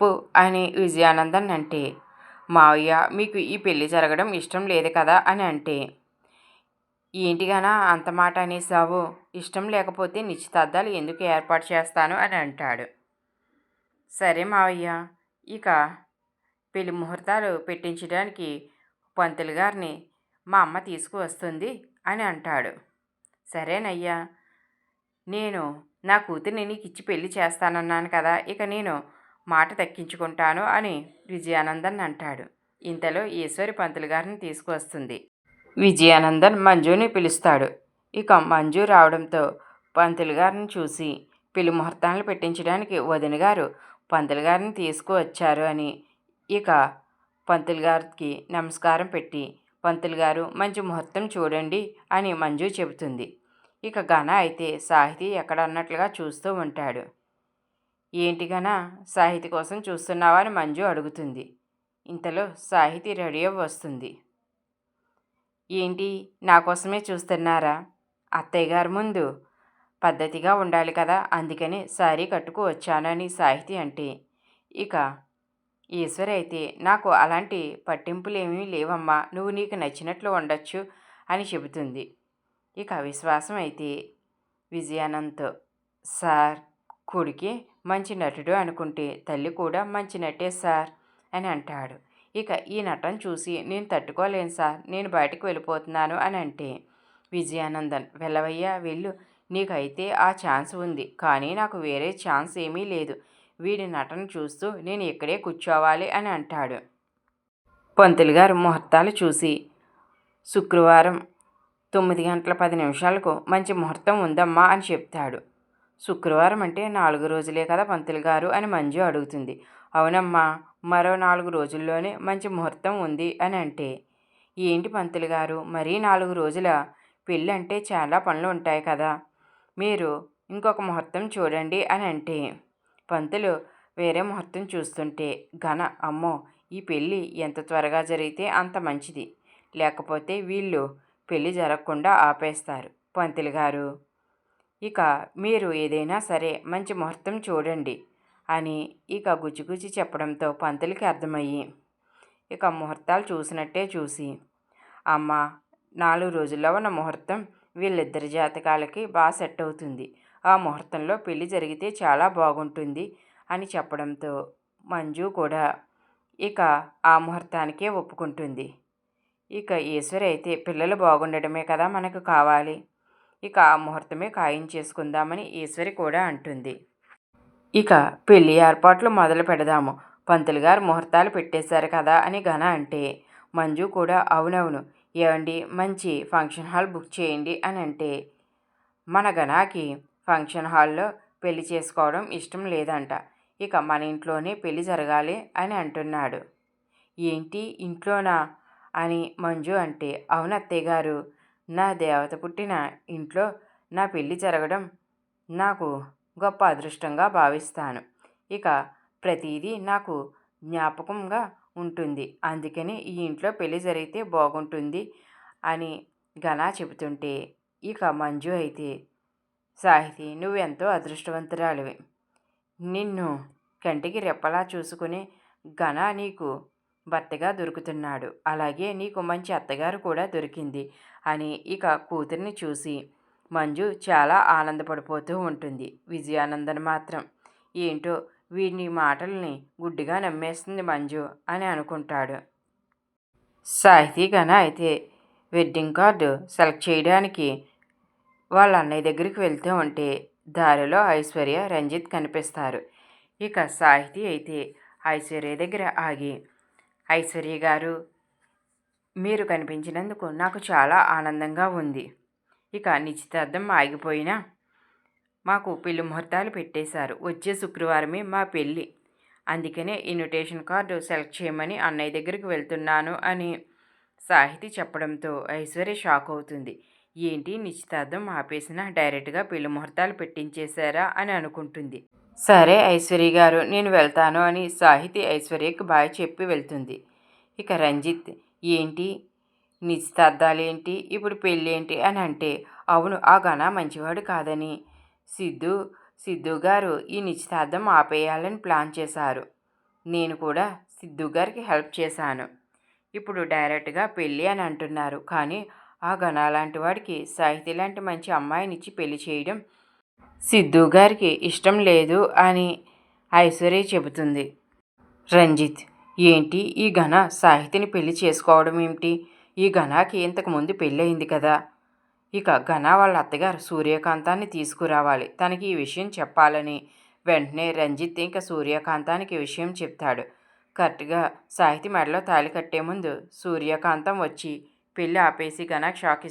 పు అని విజయానందన్ అంటే మావయ్య మీకు ఈ పెళ్ళి జరగడం ఇష్టం లేదు కదా అని అంటే ఏంటిగానా అంత మాట అనేసావు ఇష్టం లేకపోతే నిశ్చితార్థాలు ఎందుకు ఏర్పాటు చేస్తాను అని అంటాడు. సరే మావయ్య ఇక పెళ్ళి ముహూర్తాలు పెట్టించడానికి పంతులు గారిని మా అమ్మ తీసుకువస్తుంది అని అంటాడు. సరేనయ్యా నేను నా కూతుర్ని నీకు ఇచ్చి పెళ్ళి చేస్తానన్నాను కదా ఇక నేను మాట దక్కించుకుంటాను అని విజయానందన్ అంటాడు. ఇంతలో ఈశ్వరి పంతులు గారిని తీసుకువస్తుంది. విజయానందన్ మంజుని పిలుస్తాడు. ఇక మంజు రావడంతో పంతులు గారిని చూసి పెళ్ళి ముహూర్తాలను పెట్టించడానికి వదిన గారు పంతులు గారిని తీసుకువచ్చారు అని ఇక పంతులు గారికి నమస్కారం పెట్టి పంతులు గారు మంచి ముహూర్తం చూడండి అని మంజు చెబుతుంది. ఇక ఘన అయితే సాహితీ ఎక్కడ అన్నట్లుగా చూస్తూ ఉంటాడు. ఏంటి సాహితి కోసం చూస్తున్నావా అని మంజు అడుగుతుంది. ఇంతలో సాహితీ రెడీ వస్తుంది. ఏంటి నా కోసమే చూస్తున్నారా? అత్తయ్య గారి ముందు పద్ధతిగా ఉండాలి కదా అందుకని సారీ కట్టుకు వచ్చానని సాహితీ అంటే. ఇక ఈశ్వరి అయితే నాకు అలాంటి పట్టింపులేమీ లేవమ్మా నువ్వు నీకు నచ్చినట్లు ఉండొచ్చు అని చెబుతుంది. ఇక విశ్వాసం అయితే విజయానంద్ సార్ కొడుకే మంచి నటుడు అనుకుంటే తల్లి కూడా మంచి నటే సార్ అని అంటాడు. ఇక ఈ నటన చూసి నేను తట్టుకోలేను సార్ నేను బయటకు వెళ్ళిపోతున్నాను అని అంటే విజయానందన్ వెళ్ళవయ్యా వెళ్ళు. నీకైతే ఆ ఛాన్స్ ఉంది కానీ నాకు వేరే ఛాన్స్ ఏమీ లేదు. వీడి నటన చూస్తూ నేను ఇక్కడే కూర్చోవాలి అని అంటాడు. పంతులు గారు ముహూర్తాలు చూసి శుక్రవారం తొమ్మిది గంటల పది నిమిషాలకు మంచి ముహూర్తం ఉందమ్మా అని చెప్తాడు. శుక్రవారం అంటే నాలుగు రోజులే కదా పంతులు గారు అని మంజు అడుగుతుంది. అవునమ్మా మరో నాలుగు రోజుల్లోనే మంచి ముహూర్తం ఉంది అని అంటే. ఏంటి పంతులు గారు మరీ నాలుగు రోజుల? పెళ్ళి అంటే చాలా పనులు ఉంటాయి కదా. మీరు ఇంకొక ముహూర్తం చూడండి అని అంటే. పంతులు వేరే ముహూర్తం చూస్తుంటే ఘన అమ్మో ఈ పెళ్ళి ఎంత త్వరగా జరిగితే అంత మంచిది. లేకపోతే వీళ్ళు పెళ్ళి జరగకుండా ఆపేస్తారు. పంతులు గారు ఇక మీరు ఏదైనా సరే మంచి ముహూర్తం చూడండి అని ఇక గుచ్చిగుచ్చి చెప్పడంతో పంతులకి అర్థమయ్యి ఇక ముహూర్తాలు చూసినట్టే చూసి అమ్మ నాలుగు రోజుల్లో ఉన్న ముహూర్తం వీళ్ళిద్దరి జాతకాలకి బాగా సెట్ అవుతుంది. ఆ ముహూర్తంలో పెళ్ళి జరిగితే చాలా బాగుంటుంది అని చెప్పడంతో మంజు కూడా ఇక ఆ ముహూర్తానికే ఒప్పుకుంటుంది. ఇక ఈశ్వరి అయితే పిల్లలు బాగుండడమే కదా మనకు కావాలి. ఇక ఆ ముహూర్తమే ఖాయం చేసుకుందామని ఈశ్వరి కూడా అంటుంది. ఇక పెళ్ళి ఏర్పాట్లు మొదలు పెడదాము. పంతులు గారు ముహూర్తాలు పెట్టేశారు కదా అని ఘన అంటే మంజు కూడా అవునవును ఏమండి మంచి ఫంక్షన్ హాల్ బుక్ చేయండి అని అంటే మన ఘనాకి ఫంక్షన్ హాల్లో పెళ్ళి చేసుకోవడం ఇష్టం లేదంట. ఇక మన ఇంట్లోనే పెళ్ళి జరగాలి అని అంటున్నాడు. ఏంటి ఇంట్లోనా అని మంజు అంటే అవును అత్తయ్య గారు నా దేవత పుట్టిన ఇంట్లో నా పెళ్ళి జరగడం నాకు గొప్ప అదృష్టంగా భావిస్తాను. ఇక ప్రతీదీ నాకు జ్ఞాపకంగా ఉంటుంది. అందుకని ఈ ఇంట్లో పెళ్ళి జరిగితే బాగుంటుంది అని ఘనా చెబుతుంటే ఇక మంజు అయితే సాహితి నువ్వెంతో అదృష్టవంతురాలివి. నిన్ను కంటికి రెప్పలా చూసుకుని ఘన నీకు భర్తగా దొరుకుతున్నాడు. అలాగే నీకు మంచి అత్తగారు కూడా దొరికింది అని ఇక కూతురిని చూసి మంజు చాలా ఆనందపడిపోతూ ఉంటుంది. విజయానందన్ మాత్రం ఏంటో వీడిని మాటల్ని గుడ్డిగా నమ్మేస్తుంది మంజు అని అనుకుంటాడు. సాహితీ గన అయితే వెడ్డింగ్ కార్డు సెలెక్ట్ చేయడానికి వాళ్ళ అన్నయ్య దగ్గరికి వెళ్తూ ఉంటే దారిలో ఐశ్వర్య రంజిత్ కనిపిస్తారు. ఇక సాహితీ అయితే ఐశ్వర్య దగ్గర ఆగి ఐశ్వర్య గారు మీరు కనిపించినందుకు నాకు చాలా ఆనందంగా ఉంది. ఇక నిశ్చితార్థం ఆగిపోయినా మాకు పెళ్ళి ముహూర్తాలు పెట్టేశారు. వచ్చే శుక్రవారమే మా పెళ్ళి అందుకనే ఇన్విటేషన్ కార్డు సెలెక్ట్ చేయమని అన్నయ్య దగ్గరికి వెళ్తున్నాను అని సాహితి చెప్పడంతో ఐశ్వర్య షాక్ అవుతుంది. ఏంటి? నిశ్చితార్థం ఆపేసిన డైరెక్ట్గా పెళ్ళి ముహూర్తాలు పెట్టించేశారా అని అనుకుంటుంది. సరే ఐశ్వర్య గారు నేను వెళ్తాను అని సాహితీ ఐశ్వర్యకి బాయ్ చెప్పి వెళ్తుంది. ఇక రంజిత్ ఏంటి? నిశ్చితార్థాలేంటి ఇప్పుడు పెళ్ళేంటి? అని అంటే అవును ఆ ఘన మంచివాడు కాదని. సిద్ధు సిద్ధు గారు ఈ నిశ్చితార్థం ఆపేయాలని ప్లాన్ చేశారు. నేను కూడా సిద్ధు గారికి హెల్ప్ చేశాను. ఇప్పుడు డైరెక్ట్గా పెళ్ళి అని అంటున్నారు. కానీ ఆ ఘన లాంటి వాడికి సాహితీ లాంటి మంచి అమ్మాయినిచ్చి పెళ్ళి చేయడం సిద్ధు గారికి ఇష్టం లేదు అని ఐశ్వర్య చెబుతుంది. రంజిత్ ఏంటి ఈ ఘన సాహితిని పెళ్ళి చేసుకోవడం ఏమిటి? ఈ ఘనాకి ఇంతకుముందు పెళ్ళయింది కదా. ఇక ఘన వాళ్ళ అత్తగారు సూర్యకాంతాన్ని తీసుకురావాలి. తనకి ఈ విషయం చెప్పాలని వెంటనే రంజిత్ ఇంకా సూర్యకాంతానికి విషయం చెప్తాడు. కరెక్ట్గా సాహితి మెడలో తాళి కట్టే ముందు సూర్యకాంతం వచ్చి పెళ్ళి ఆపేసి ఘనాకి షాక్ ఇస్తుంది.